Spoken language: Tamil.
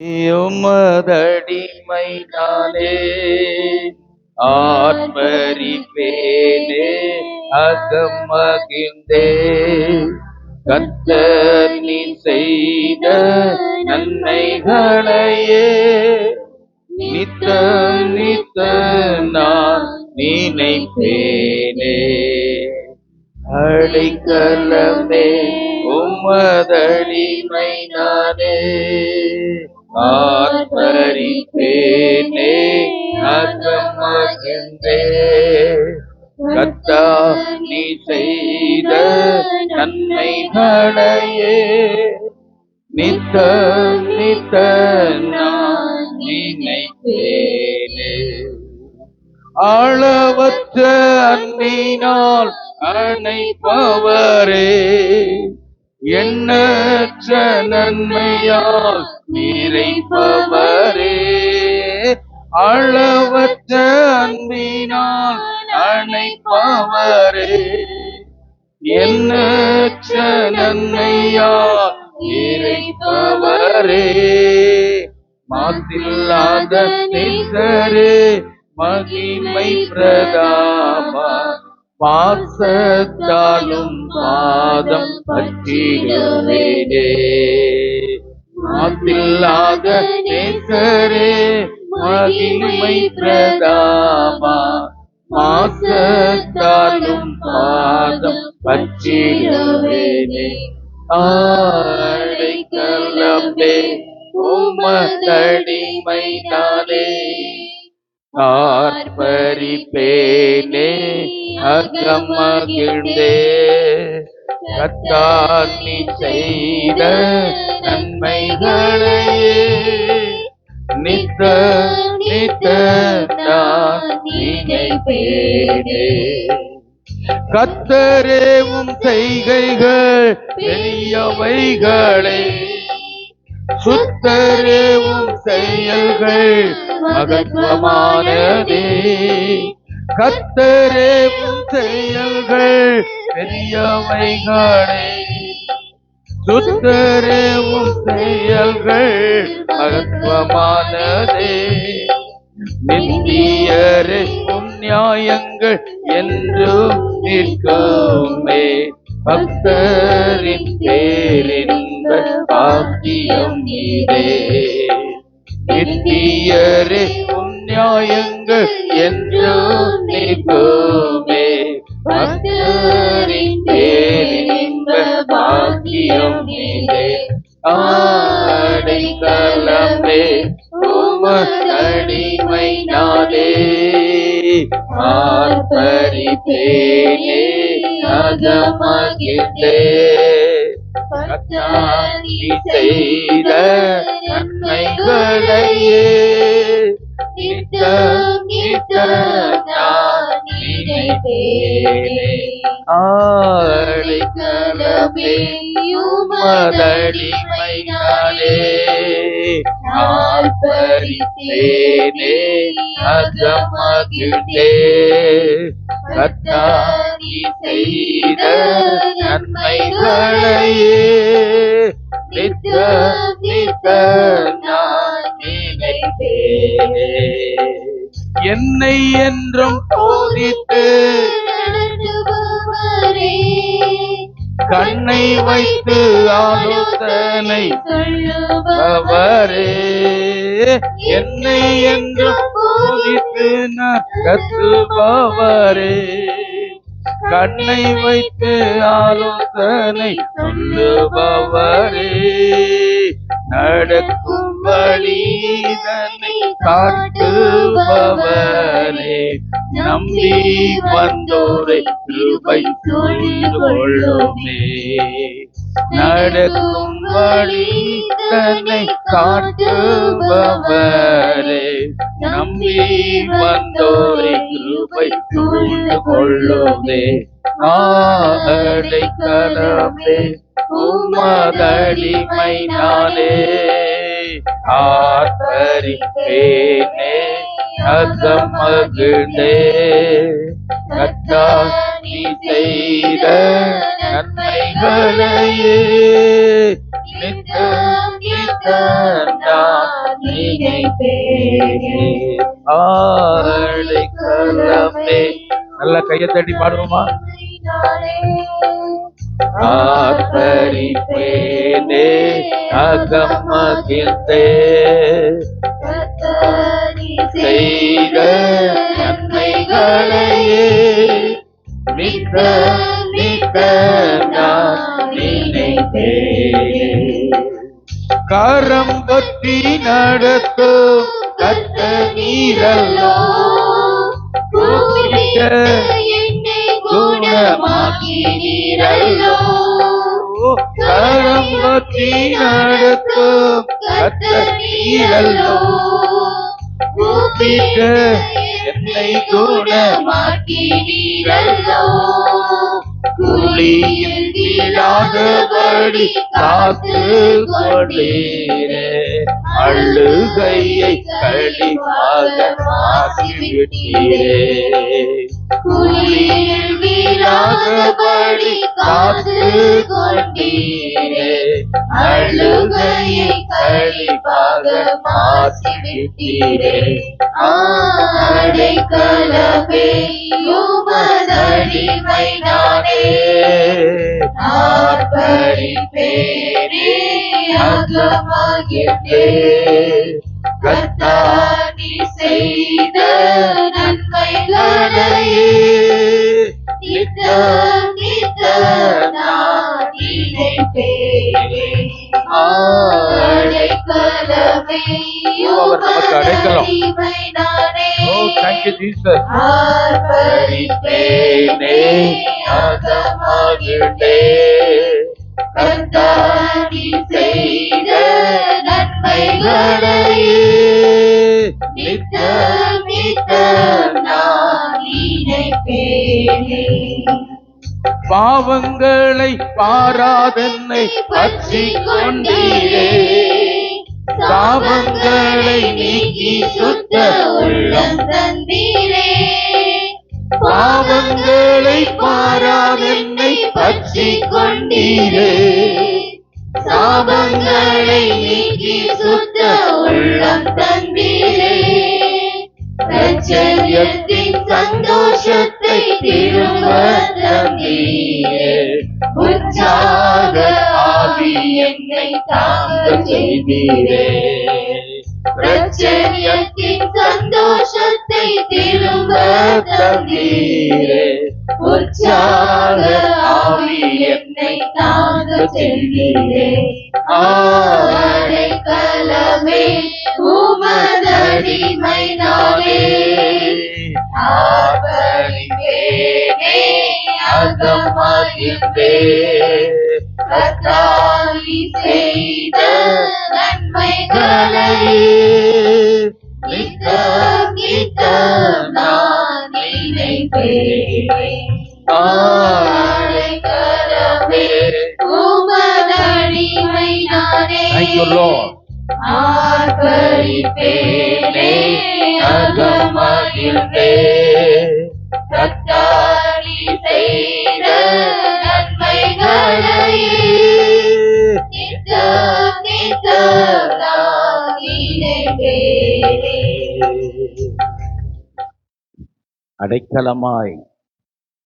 உமதடிமை நானே ஆர்ப்பரிப்பேனே அகம் மகிழ்ந்தே கத்தர் நீ செய்த நன்மைகளையே நித்தம் நித்த நான் நினைப்பேனே. அடைக்கலமே உம்மதடிமை நானே ஆர்ப்பரிப்பேனே அகமகிழ்ந்தே கத்தா நீ செய்த நன்மைகளையே நித்த நித்த நான் நினைப்பேனே ஆளவற்ற அன்பினால் அணைப்பவரே. எண்ணற்ற நன்மையால் நிறைப்பவரே அளவற்ற அன்பினால் அணைப்பவரே. எண்ணற்ற நன்மையால் நிறைப்பவரே மாத்தில்லாத நேசரே மகிமை பிரதாபா. பாசத்தாலும் பாதம் பற்றிடுவேனே. மாத்தில்லாத நேசரே மகிமை பிரதாமா மாசத்தாலும் பாதம் பற்றிடுவேனே ஆடைக்கலமே உமதடிமை நானே ஆர்ப்பரிப்பேனே அகமகிழ்ந்தே. கத்தாத்தி செய்த நன்மைகளையே நித்த நித்த நினைப்பேனே கத்தரேவும் செய்கைகள் பெரியவைகளே. சுத்தரேவும் செயல்கள் மகத்துவமானதே கத்தரே செயல்கள் பெரியவைகளே. சுத்தரே செயல்கள் மகத்துவமானதே. நிந்தியரே உம் நியாயங்கள் என்றும் நிற்குமே. பக்தரின் பேரின்ப பாக்கியம் இதே. நித்தியரே உம் நியாயங்கள் என்றும் நிற்குமே பக்தரின் பேரின்ப பாக்கியம் இதே ஆடைக்கலமே உமதடிமை நானே ஆர்ப்பரிப்பேனே அகமகிழ்ந்தே கத்தானி செய்த நன்மைகளையே. நித்த நித்த நான் நினைப்பேனே ஆடைக்கலமே உமதடிமை நானே அகமகிழ்ந்தே செய்த நன்மைகளையே. நித்த நித்த நான் என்னை என்றும் போதித்து கண்ணை வைத்து ஆலோசனை சொல்லுபவரே, என்னை என்று போதித்து நடத்துபவரே கண்ணை வைத்து ஆலோசனை சொல்லுபவரே. நடக்கும் வழிதனை காட்டுபவரே. நம்பி வந்தோரை கிருபை சூழ்ந்து கொள்ளுமே நடக்கும் வழி தன்னை காட்டுபவரே. நம்பி வந்தோரை கிருபை சூழ்ந்து ஆடை ஆடைக்கலமே உமதளிமை நாளே ஆர்ப்பரிப்பேனே அகமகிழ்ந்தே. கத்தா நீ செய்த நன்மைகளையே நித்தம் நித்தம் நான் நான் நினைப்பேனே ஆரடைக்கலமே நல்ல கையை தட்டி பாடுவோமா? ஆர்ப்பரிப்பேனே அகமகிழ்ந்தே. கர்த்தரி செய்த நன்மைகளையே. மிக்க மிக்க நான் கரம் பற்றி நடத்தும் கத்த நீரல்லோ. கூப்பிட்ட என்னை என்னை குணமாக்கினீரல்லோ குழியில் வீழாதபடி காத்து கொண்டீரே அழுகையை கழிவாக மாற்றிவிட்டீரே. குளிரில் வீழாதபடி காத்து கொண்டீரே அழுகையை கழிப்பாக மாற்றிவிட்டீரே. ஆடைக்கலமே உமதடிமை நானே ஆர்ப்படி பேரே அகமாகிட்டே. கத்தா அவர் நமக்கு அடைக்கலம். ஓ தேங்க்யூ ஜீசஸ் ஆர்ப்பரிப்பேனே பாவங்களை பாராதென்னை பற்றி கொண்டீரே பாவங்களை நீக்கி சுத்த உள்ளம் தந்தீரே. பாவங்களை பாராதென்னை பற்றி கொண்டீரே சாபங்களை நீக்கி சுத்த உள்ளம் தந்தீரே. பிரச்சரியத்தின் சந்தோஷத்தை திரும்ப தந்தீரே உற்சாக ஆவி என்னை தாங்க செய்தீரே. பிரச்சனையத்தின் சந்தோஷத்தை திரும்ப தந்தீரே உற்சாக ஆவி என்னை தாங்க செய்தீரே. ஆரை கலமே உமதடிமை அகமகிழ்ந்தே. கர்த்தாவி செய்த நன்மைகளையே நித்தம் நித்தம் நான் நினைப்பேனே ஆடைக்கலமே உமதடிமை நானே. ஆர்ப்பரிப்பேனே அகமகிழ்ந்தே. அடைக்கலமாய்